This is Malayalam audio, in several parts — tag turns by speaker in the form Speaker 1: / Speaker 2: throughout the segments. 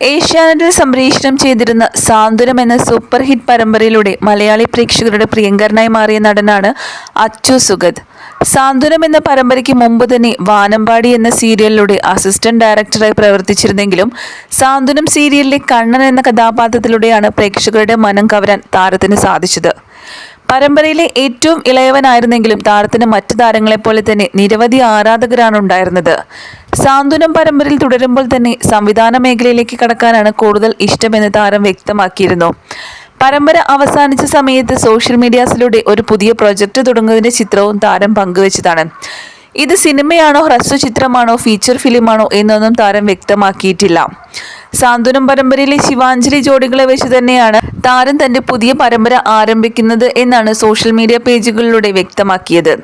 Speaker 1: ഏഷ്യാനെറ്റിൽ സംപ്രേഷണം ചെയ്തിരുന്ന സാന്ത്വനം എന്ന സൂപ്പർ ഹിറ്റ് പരമ്പരയിലൂടെ മലയാളി പ്രേക്ഷകരുടെ പ്രിയങ്കരനായി മാറിയ നടനാണ് അച്ചു സുഗത്. സാന്ത്വനം എന്ന പരമ്പരയ്ക്ക് മുമ്പ് തന്നെ വാനമ്പാടി എന്ന സീരിയലിലൂടെ അസിസ്റ്റന്റ് ഡയറക്ടറായി പ്രവർത്തിച്ചിരുന്നെങ്കിലും സാന്ത്വനം സീരിയലിലെ കണ്ണൻ എന്ന കഥാപാത്രത്തിലൂടെയാണ് പ്രേക്ഷകരുടെ മനം കവരാൻ താരത്തിന് സാധിച്ചത്. പരമ്പരയിലെ ഏറ്റവും ഇളയവനായിരുന്നെങ്കിലും താരത്തിന് മറ്റു താരങ്ങളെപ്പോലെ തന്നെ നിരവധി ആരാധകരാണ് ഉണ്ടായിരുന്നത് സാന്ത്വനം പരമ്പരയിൽ തുടരുമ്പോൾ തന്നെ സംവിധാന മേഖലയിലേക്ക് കടക്കാനാണ് കൂടുതൽ ഇഷ്ടമെന്ന് താരം വ്യക്തമാക്കിയിരുന്നു. പരമ്പര അവസാനിച്ച സമയത്ത് സോഷ്യൽ മീഡിയാസിലൂടെ ഒരു പുതിയ പ്രൊജക്ട് തുടങ്ങുന്നതിന്റെ ചിത്രവും താരം പങ്കുവച്ചതാണ്. ഇത് സിനിമയാണോ ഹ്രസ്വ ചിത്രമാണോ ഫീച്ചർ ഫിലിമാണോ എന്നൊന്നും താരം വ്യക്തമാക്കിയിട്ടില്ല. സാന്ത്വനം പരമ്പരയിലെ ശിവാഞ്ജലി ജോഡികളെ വെച്ച് തന്നെയാണ് താരം തന്റെ പുതിയ പരമ്പര ആരംഭിക്കുന്നത് എന്നാണ് സോഷ്യൽ മീഡിയ പേജുകളിലൂടെ വ്യക്തമാക്കിയത്.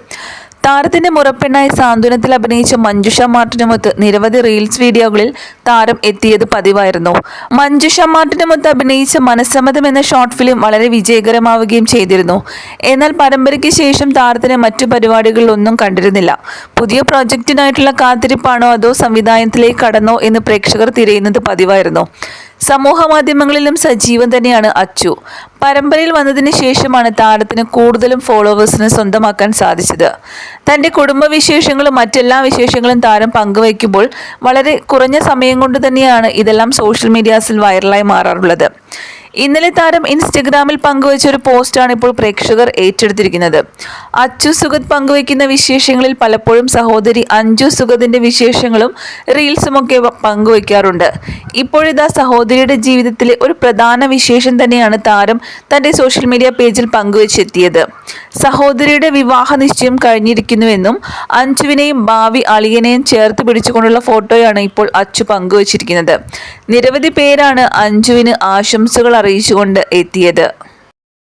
Speaker 1: താരത്തിന്റെ മുറപ്പെണ്ണായി സാന്ത്വനത്തിൽ അഭിനയിച്ച മഞ്ജുഷ മാർട്ടിനുമൊത്ത് നിരവധി റീൽസ് വീഡിയോകളിൽ താരം എത്തിയത് പതിവായിരുന്നു. മഞ്ജുഷ മാർട്ടിനുമൊത്ത് അഭിനയിച്ച മനസ്സമ്മതം എന്ന ഷോർട്ട് ഫിലിം വളരെ വിജയകരമാവുകയും ചെയ്തിരുന്നു. എന്നാൽ പരമ്പരയ്ക്ക് ശേഷം താരത്തിന് മറ്റു പരിപാടികളിലൊന്നും കണ്ടിരുന്നില്ല. പുതിയ പ്രോജക്റ്റിനായിട്ടുള്ള കാത്തിരിപ്പാണോ അതോ സംവിധാനത്തിലേക്ക് കടന്നോ എന്ന് പ്രേക്ഷകർ തിരയുന്നത് പതിവായിരുന്നു. സമൂഹ മാധ്യമങ്ങളിലും സജീവൻ തന്നെയാണ് അച്ചു. പരമ്പരയിൽ വന്നതിന് ശേഷമാണ് താരത്തിന് കൂടുതലും ഫോളോവേഴ്സിനെ സ്വന്തമാക്കാൻ സാധിച്ചത്. തന്റെ കുടുംബവിശേഷങ്ങളും മറ്റെല്ലാ വിശേഷങ്ങളും താരം പങ്കുവയ്ക്കുമ്പോൾ വളരെ കുറഞ്ഞ സമയം കൊണ്ട് തന്നെയാണ് ഇതെല്ലാം സോഷ്യൽ മീഡിയാസിൽ വൈറലായി മാറാറുള്ളത്. ഇന്നലെ താരം ഇൻസ്റ്റഗ്രാമിൽ പങ്കുവച്ച ഒരു പോസ്റ്റാണ് ഇപ്പോൾ പ്രേക്ഷകർ ഏറ്റെടുത്തിരിക്കുന്നത്. അച്ചു സുഗത് പങ്കുവയ്ക്കുന്ന വിശേഷങ്ങളിൽ പലപ്പോഴും സഹോദരി അഞ്ജു സുഗതിന്റെ വിശേഷങ്ങളും റീൽസും ഒക്കെ പങ്കുവയ്ക്കാറുണ്ട്. ഇപ്പോഴിതാ സഹോദരിയുടെ ജീവിതത്തിലെ ഒരു പ്രധാന വിശേഷം തന്നെയാണ് താരം തന്റെ സോഷ്യൽ മീഡിയ പേജിൽ പങ്കുവച്ചെത്തിയത്. സഹോദരിയുടെ വിവാഹ നിശ്ചയം കഴിഞ്ഞിരിക്കുന്നുവെന്നും അഞ്ജുവിനെയും ഭാവി അളിയനെയും ചേർത്ത് പിടിച്ചുകൊണ്ടുള്ള ഫോട്ടോയാണ് ഇപ്പോൾ അച്ചു പങ്കുവച്ചിരിക്കുന്നത്. നിരവധി പേരാണ് അഞ്ജുവിന് ആശംസകൾ അറിയിച്ചുകൊണ്ട് എത്തിയത്